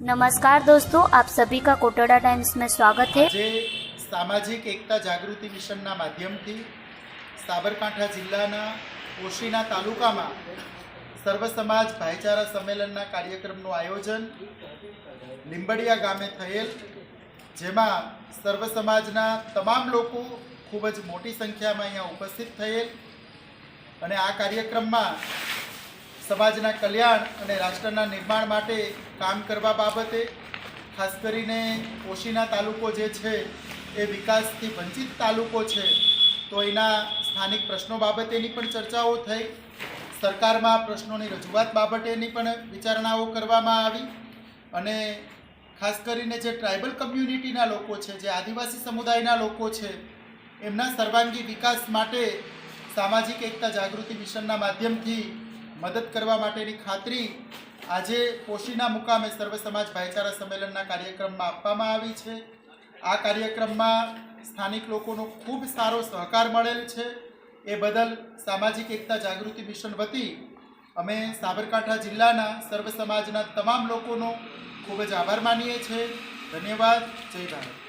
नमस्कार दोस्तों आप सभी का कोटोडा टाइम्स में स्वागत है જે સામાજિક એકતા જાગૃતિ મિશનના માધ્યમથી સાબરકાંઠા જિલ્લાના ઓશીના તાલુકામાં સર્વ સમાજ ભાઈચારા સંમેલનના કાર્યક્રમનું આયોજન લીંબડિયા ગામે થયેલ જેમાં સર્વ સમાજના તમામ લોકો ખૂબ જ મોટી સંખ્યામાં અહીંયા ઉપસ્થિત થયેલ અને આ કાર્યક્રમમાં સમાજના કલ્યાણ અને રાષ્ટ્રના નિર્માણ માટે કામ કરવા બાબતે, ખાસ કરીને ઓશીના તાલુકો જે છે, એ વિકાસથી વંચિત તાલુકો છે, તો એના સ્થાનિક પ્રશ્નો બાબતેની પણ ચર્ચાઓ થઈ. સરકારમાં પ્રશ્નોની રજૂઆત બાબતેની પણ વિચારણાઓ કરવામાં આવી અને ખાસ કરીને જે ટ્રાઇબલ કમ્યુનિટીના લોકો છે, જે આદિવાસી સમુદાયના લોકો છે, એમના સર્વાંગી વિકાસ માટે સામાજિક એકતા જાગૃતિ મિશનના માધ્યમથી મદદ કરવા માટેની ખાતરી આજે પોશીના મુકામે સર્વ સમાજ ભાઈચારા સંમેલનના કાર્યક્રમમાં આપવામાં આવી છે. આ કાર્યક્રમમાં સ્થાનિક લોકોનો ખૂબ સારો સહકાર મળેલ છે. એ બદલ સામાજિક એકતા જાગૃતિ મિશન વતી અમે સાબરકાંઠા જિલ્લાના સર્વ સમાજના તમામ લોકોનો ખૂબ જ આભાર માનીએ છીએ. ધન્યવાદ. જય ભારત.